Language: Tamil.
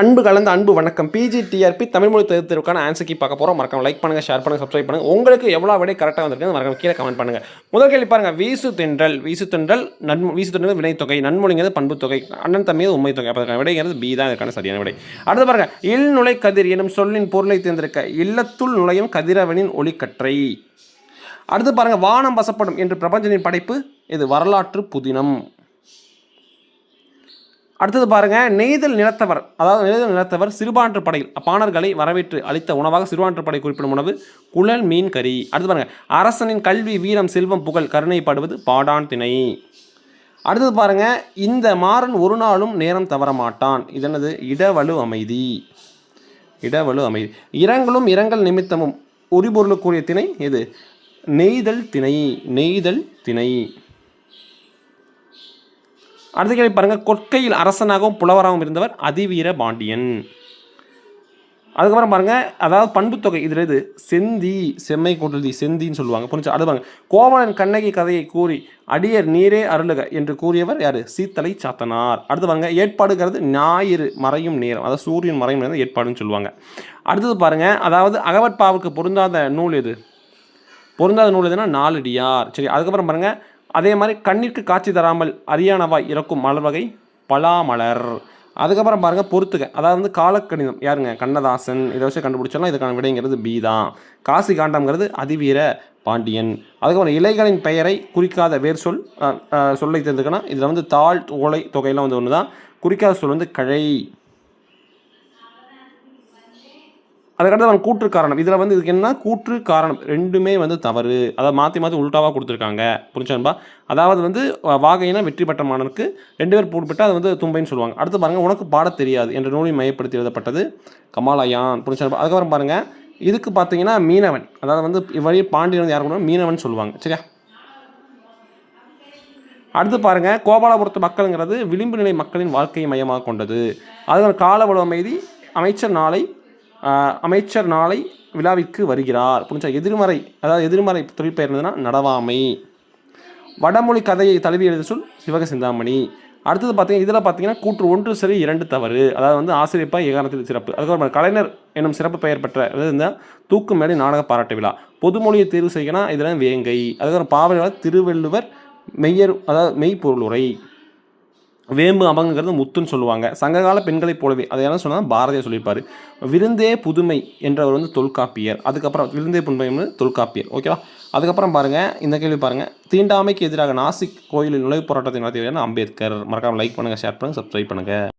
அன்பு கலந்த அன்பு வணக்கம். பிஜிடிஆர்பி டிஆர்பி தமிழ்மொழி தேர்வுக்கான ஆன்சர் கீ பார்க்க போகிறோம் மறக்காம லைக் பண்ணுங்கள் ஷேர் பண்ணுங்கள் சப்ஸ்கிரைப் பண்ணுங்கள் உங்களுக்கு எவ்வளோ விடை கரெக்டாக வந்திருக்கு மறக்காம கீழே கமெண்ட் பண்ணுங்கள் முதல் கேள்வி பாருங்கள் வீசு தென்றல். வீசு தென்றல் நன் வீசு தென்றல் வினைத்தொகை நன்மொழிங்கிறது பண்பு தொகை. அண்ணன் தம்மியது உண்மை தொகை. அப்போ விடைங்கிறது பி தான். இதற்கான சரியான விடை. அடுத்து பாருங்கள் இல் நுழை கதிர் எனும் சொல்லின் பொருளை தேர்ந்தெடுக்க இல்லத்துள் நுழையும் கதிரவனின் ஒளிக்கற்றை. அடுத்து பாருங்கள் வானம் வசப்படும் என்று பிரபஞ்சனின் படைப்பு இது வரலாற்று புதினம். அடுத்தது பாருங்க நெய்தல் நிலத்தவர் அதாவது நெய்தல் நிலத்தவர் சிறுபான்ற்று படையில் பாணர்களை வரவேற்று அளித்த உணவாக சிறுபான்ற்று படை குறிப்பிடும் உணவு குழல் மீன் கறி. அடுத்து பாருங்க அரசனின் கல்வி வீரம் செல்வம் புகழ் கருணைப்படுவது பாடான் திணை. அடுத்தது பாருங்க இந்த மாறன் ஒரு நாளும் நேரம் தவற மாட்டான். இதனது இடவலு அமைதி. இடவலு அமைதி. இரங்கலும் இரங்கல் நிமித்தமும் உரிபொருளுக்குரிய திணை எது? நெய்தல் திணை நெய்தல் திணை. அடுத்த கேள்வி பாருங்கள் கொற்கையில் அரசனாகவும் புலவராகவும் இருந்தவர் அதிவீர பாண்டியன். அதுக்கப்புறம் பாருங்கள் அதாவது பண்புத்தொகை இதில் இது செந்தி செம்மை கூட்டல்தி செந்தின்னு சொல்லுவாங்க. புரிஞ்சு? அது பாருங்க. கோவலன் கண்ணகி கதையை கூறி அடியர் நீரே அருளுக என்று கூறியவர் யார்? சீத்தலை சாத்தனார். அடுத்து பாருங்க. ஏற்பாடுங்கிறது ஞாயிறு மறையும் நேரம். அதாவது சூரியன் மறையும் நேரம் ஏற்பாடுன்னு சொல்லுவாங்க. அடுத்தது பாருங்கள் அதாவது அகவற்பாவுக்கு பொருந்தாத நூல் எது? பொருந்தாத நூல் எதுனா நாலடியார். சரி அதுக்கப்புறம் பாருங்கள் அதே மாதிரி கண்ணிற்கு காட்சி தராமல் அரியானவாய் இறக்கும் மலர் வகை பலாமலர். அதுக்கப்புறம் பாருங்கள் பொறுத்துக்க அதாவது வந்து காலக்கணிதம். யாருங்க? கண்ணதாசன். இதை வச்சு கண்டுபிடிச்சாலும் இதுக்கான விடைங்கிறது பி தான். காசி காண்டம்ங்கிறது அதிவீர பாண்டியன். அதுக்கப்புறம் இலைகளின் பெயரை குறிக்காத வேர் சொல் சொல்லை தெரிஞ்சுக்கணும் இதில் வந்து தாழ் ஓலை தொகையெல்லாம் வந்து ஒன்று தான் குறிக்காத சொல் வந்து கழை. அதுக்கடுத்து அவன் கூற்று காரணம். இதில் வந்து இதுக்கு என்ன கூற்று காரணம். ரெண்டுமே வந்து தவறு. அதை மாற்றி மாற்றி உள்டாவாக கொடுத்துருக்காங்க. புரிஞ்சான்பா அதாவது வந்து வ- வாகையினா வெற்றி பெற்ற மாணவனுக்கு ரெண்டு பேர் போட்டுவிட்டு அது வந்து தும்பைன்னு சொல்லுவாங்க. அடுத்து பாருங்கள் உனக்கு பாட தெரியாது என்ற நூலில் மையப்படுத்தி எழுதப்பட்டது. கமாலயான் புரிஞ்சான்பா அதுக்கப்புறம் பாருங்கள் இதுக்கு பார்த்தீங்கன்னா மீனவன். அதாவது வந்து இவ்வழி பாண்டியன் வந்து யார் கூட மீனவன் சொல்லுவாங்க. சரியா? அடுத்து பாருங்க கோபாலபுரத்து மக்களுங்கிறது விளிம்பு நிலை மக்களின் வாழ்க்கையை மையமாக கொண்டது. அதன் கால வள அமைதி அமைச்சர் நாளை அமைச்சர் நாளை விழாவிற்கு வருகிறார். புரிஞ்சா? எதிர்மறை அதாவது எதிர்மறை தொழிற்பெயர் இருந்ததுன்னா நடவாமை. வடமொழி கதையை தழுவி எழுத சொல் சிவக சிந்தாமணி. அடுத்தது பார்த்தீங்கன்னா இதில் பார்த்தீங்கன்னா கூற்று ஒன்று சரி இரண்டு தவறு. அதாவது வந்து ஆசிரியப்பா ஏகாரத்தில் சிறப்பு. அதுக்கப்புறம் கலைஞர் என்னும் சிறப்பு பெயர் பெற்ற இந்த தூக்கு மேடை நாடக பாராட்டு விழா. பொதுமொழியை தேர்வு செய்யணும் இதில் வேங்கை. அதுக்கப்புறம் பாவலர் திருவள்ளுவர் மெய்யர் அதாவது மெய்ப்பொருளுரை. வேம்பு அமங்குங்கிறது முத்துன்னு சொல்லுவாங்க. சங்ககால பெண்களைப் போலவே அதை என்ன சொன்னால் பாரதியார் சொல்லியிருப்பார். விருந்தே புதுமை என்றவர் வந்து தொல்காப்பியர். அதுக்கப்புறம் விருந்தே புதுமை வந்து தொல்காப்பியர். ஓகேவா அதுக்கப்புறம் பாருங்கள் இந்த கேள்வி பாருங்கள் தீண்டாமைக்கு எதிராக நாசிக் கோயிலில் நுழைவுப் போராட்டத்தை நடத்தியவர் அம்பேத்கர். மறக்காமல் லைக் பண்ணுங்கள் ஷேர் பண்ணுங்கள் சப்ஸ்கிரைப் பண்ணுங்கள்